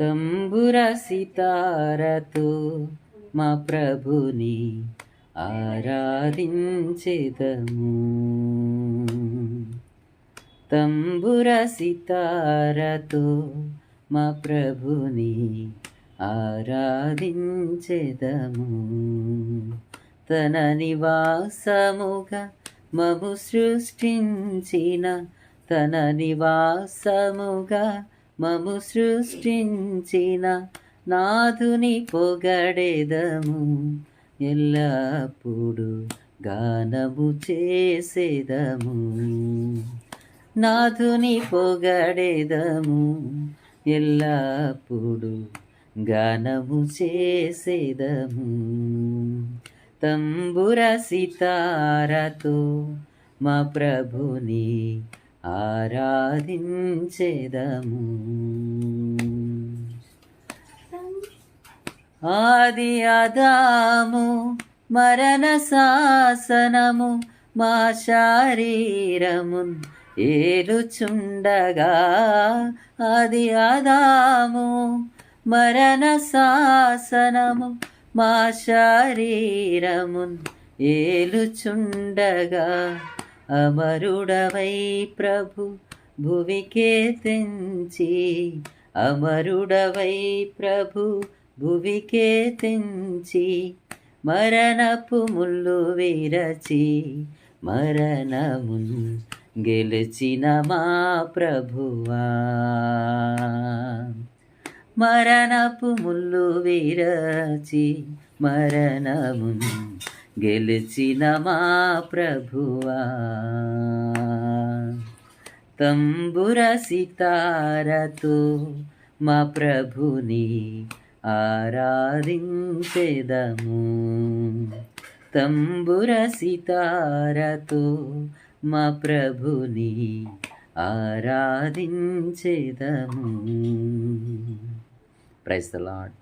తంబుర సితారతో మా ప్రభుని ఆరాధించెదము. తంబుర సితారతో మా ప్రభుని ఆరాధించెదము. తన నివాసముగా మము సృష్టించిన తన నివాసముగా మము సృష్టించిన నాథుని పొగడెదము. ఎల్లప్పుడు గానము చేసేదము. నాథుని పొగడెదము. ఎల్లప్పుడు గానము చేసేదము. తంబుర సితారతో మా ప్రభుని ఆరాధించేదము. ఆది అదాము మరణ శాసనము మా శారీరమున్ ఏలుచుండగా ఆది అదాము మరణ శాసనము మా శారీరమున్ ఏలుచుండగా. అమరుడవై ప్రభు భువికే తెంచి. అమరుడవై ప్రభు భువికే తెంచి. మరణపు ముళ్ళు విరచి మరణమును గెలిచిన మా ప్రభువా. మరణపు ముళ్ళు విరచి మరణమును గెలిచిన మా ప్రభువా. తంబుర సితారతో మా ప్రభుని ఆరాధించెదము. తంబుర సితారతో మా ప్రభుని ఆరాధించెదము. Price the lord